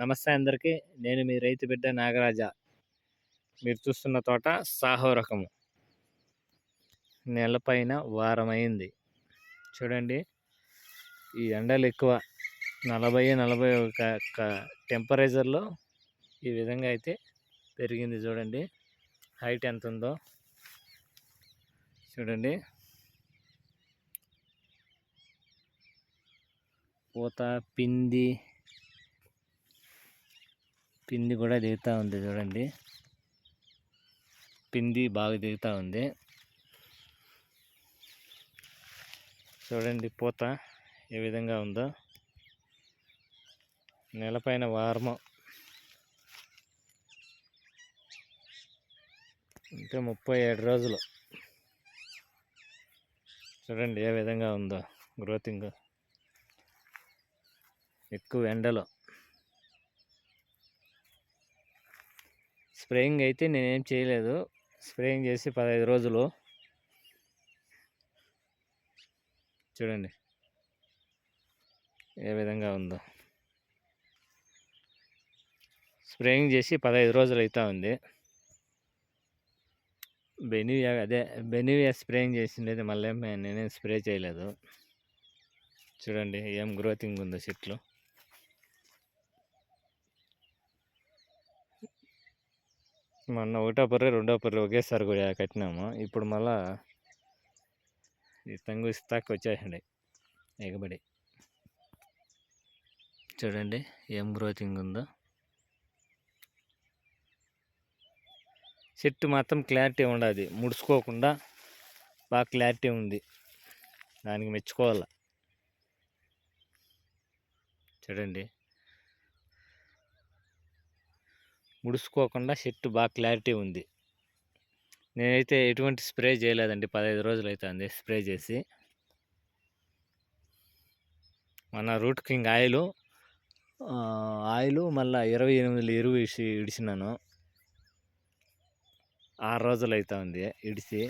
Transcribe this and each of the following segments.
నమస్తే అందరికీ. నేను మీ రైతు బిడ్డ నాగరాజ. మీరు చూస్తున్న తోట సాహో రకము నెలపైన వారమైంది. చూడండి ఈ ఎండలు ఎక్కువ. నలభై నలభై ఒక టెంపరేచర్లో ఈ విధంగా అయితే పెరిగింది చూడండి. హైట్ ఎంత ఉందో చూడండి. పూత పిండి పిండి కూడా దిగుతూ ఉంది చూడండి. పిండి బాగా దిగుతూ ఉంది. చూడండి పూత ఏ విధంగా ఉందో. నెలపైన వారము. ఇంకా ముప్పై ఏడు రోజులు. చూడండి ఏ విధంగా ఉందో గ్రోతింగ్ ఎక్కువ ఎండలో. స్ప్రేయింగ్ అయితే నేనేం చేయలేదు. స్ప్రేయింగ్ చేసి పదహైదు రోజులు. చూడండి. ఏ విధంగా ఉందో. స్ప్రేయింగ్ చేసి పదహైదు రోజులు అవుతా ఉంది. బెనివియా అదే బెనివియా స్ప్రేయింగ్ చేసిండేది మళ్ళీ నేనేం స్ప్రే చేయలేదు. చూడండి ఏం గ్రోతింగ్ ఉందో చెట్లు. మొన్న ఒకటో పర్రి రెండో పర్రి ఒకేసారి కూడా కట్టినాము. ఇప్పుడు మళ్ళా ఈ తంగు ఇస్తాక్ వచ్చేసింది. ఎగబడి. చూడండి ఏం గ్రోతింగ్ ఉందో. చెట్టు మాత్రం క్లారిటీ ఉండదు. ముడుచుకోకుండా బాగా క్లారిటీ ఉంది. దానికి మెచ్చుకోవాలి. చూడండి. ముడుచుకోకుండా చెట్టు బాగా క్లారిటీ ఉంది. నేనైతే ఎటువంటి స్ప్రే చేయలేదండి. పదహైదు రోజులు అవుతుంది స్ప్రే చేసి. మన రూట్ కింగ్ ఆయిల్ ఆయిల్ మళ్ళీ ఇరవై ఎనిమిది ఎరువు ఇడిచి ఇడిచినాను ఆరు రోజులు అవుతుంది ఇడిచి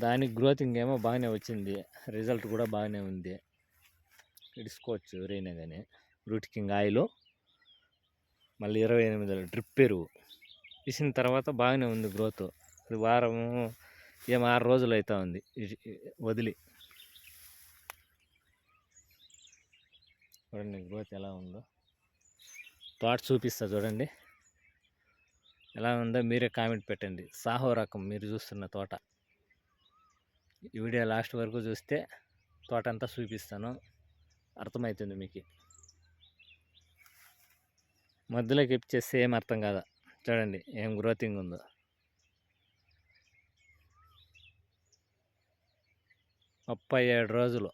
దానికి గ్రోతింగ్ ఏమో బాగానే వచ్చింది. రిజల్ట్ కూడా బాగానే ఉంది. ఇడుచుకోవచ్చు ఎవరైనా కానీ రూట్ కింగ్ ఆయిల్. మళ్ళీ ఇరవై ఎనిమిదిలో డ్రిప్ ఎరువు ఇసిన తర్వాత బాగానే ఉంది గ్రోత్. అది వారము ఏం ఆరు రోజులు అవుతా ఉంది. వదిలి. చూడండి గ్రోత్ ఎలా ఉందో. తోట చూపిస్తా చూడండి. ఎలా ఉందో మీరే కామెంట్ పెట్టండి. సాహో రకం మీరు చూస్తున్న తోట. ఈ వీడియో లాస్ట్ వరకు చూస్తే తోట అంతా చూపిస్తాను. అర్థమవుతుంది మీకు. మధ్యలోకి ఎప్పిచేస్తే ఏం అర్థం కాదా? చూడండి ఏం గ్రోతింగ్ ఉందో. ముప్పై ఏడు రోజులు.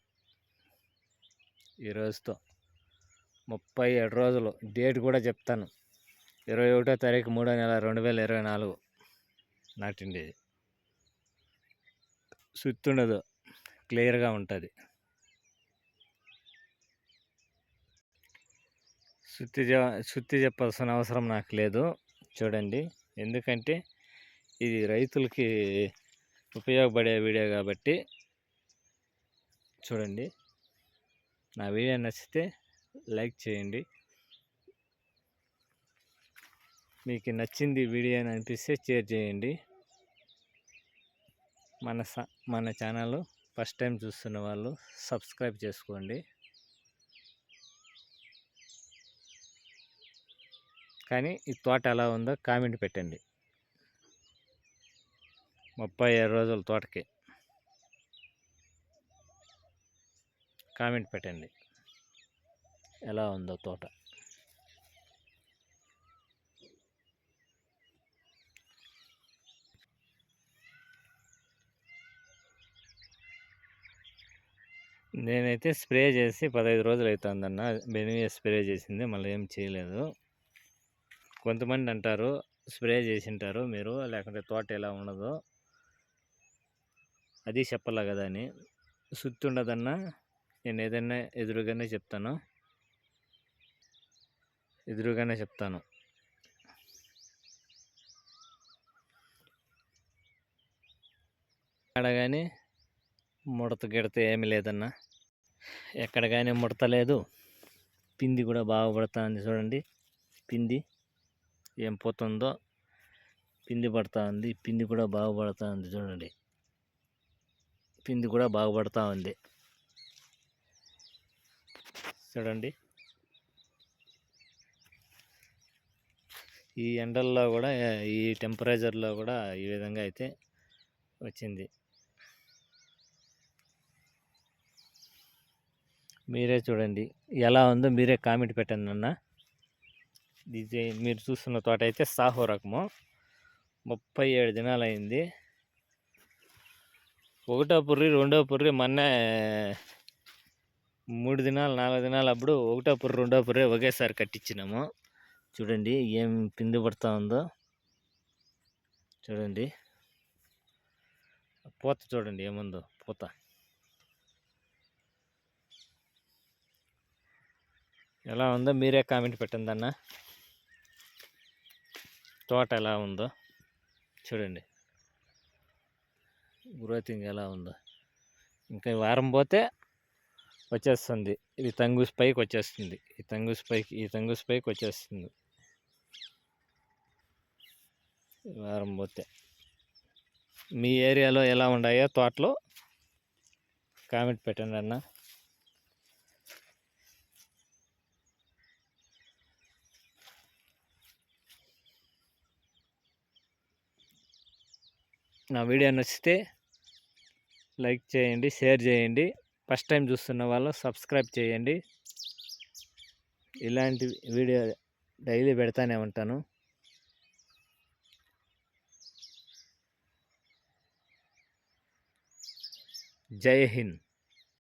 ఈ రోజుతో ముప్పై ఏడు రోజులు. డేట్ కూడా చెప్తాను. ఇరవై ఒకటో తారీఖు మూడో నెల రెండు వేల ఇరవై నాలుగు. నాటిండేది. సుత్తుండదు. క్లియర్గా ఉంటుంది. శుద్ధి శుద్ధి చెప్పాల్సిన అవసరం నాకు లేదు. చూడండి. ఎందుకంటే ఇది రైతులకి ఉపయోగపడే వీడియో కాబట్టి చూడండి. నా వీడియో నచ్చితే లైక్ చేయండి. మీకు నచ్చింది వీడియో అని అనిపిస్తే షేర్ చేయండి. మన మన ఛానల్ ఫస్ట్ టైం చూస్తున్న వాళ్ళు సబ్స్క్రైబ్ చేసుకోండి. కానీ ఈ తోట ఎలా ఉందో కామెంట్ పెట్టండి. ముప్పై ఏడు రోజుల తోటకి. కామెంట్ పెట్టండి. ఎలా ఉందో తోట. నేనైతే స్ప్రే చేసి పదహైదు రోజులు అవుతుందన్న బెనివియా స్ప్రే చేసింది మళ్ళీ ఏం చేయలేదు. కొంతమంది అంటారు స్ప్రే చేసింటారు మీరు లేకుంటే తోట ఎలా ఉండదో. అది చెప్పలే కదా అని. సుత్తి ఉండదన్నా నేను ఏదైనా ఎదురుగానే చెప్తాను. ఎదురుగానే చెప్తాను. ఎక్కడ కానీ ముడత గిడత ఏమి లేదన్నా. ఎక్కడ కానీ ముడత లేదు. పిండి కూడా బాగా పడుతుంది చూడండి. పిండి. ఏం పోతుందో పిండి పడతా ఉంది. పిండి కూడా బాగుపడుతూ ఉంది చూడండి. పిండి కూడా బాగుపడుతూ ఉంది. చూడండి. ఈ ఎండల్లో కూడా ఈ టెంపరేచర్లో కూడా ఈ విధంగా అయితే వచ్చింది. మీరే చూడండి. ఎలా ఉందో మీరే కామెంట్ పెట్టండి అన్నా. ఇది మీరు చూస్తున్న తోట అయితే సాహో రకము. ముప్పై ఏడు దినాలు అయింది ఒకటో పుర్రి రెండో పుర్రి మొన్నే మూడు దినాలు నాలుగు దినాలు అప్పుడు ఒకటో పుర్రి రెండో పుర్రి ఒకేసారి కట్టించినాము. చూడండి ఏం పిండి పడుతూ ఉందో. చూడండి. పూత చూడండి ఏముందో పూత. ఎలా ఉందో మీరే కామెంట్ పెట్టండి అన్న. తోట ఎలా ఉందో చూడండి. గ్రోతింగ్ ఎలా ఉందో. ఇంకా ఈ వారం పోతే వచ్చేస్తుంది. ఇది తంగూస్ పైకి వచ్చేస్తుంది. ఈ తంగూస్ పైకి ఈ తంగూస్ పైకి వచ్చేస్తుంది. ఈ వారం పోతే మీ ఏరియాలో ఎలా ఉన్నాయో తోటలో కామెంట్ పెట్టండి అన్నా. నా వీడియో నచ్చితే లైక్ చేయండి షేర్ చేయండి. ఫస్ట్ టైం చూస్తున్న వాళ్ళు సబ్స్క్రైబ్ చేయండి. ఇలాంటి వీడియో డైలీ పెడతానే ఉంటాను. జై హింద్.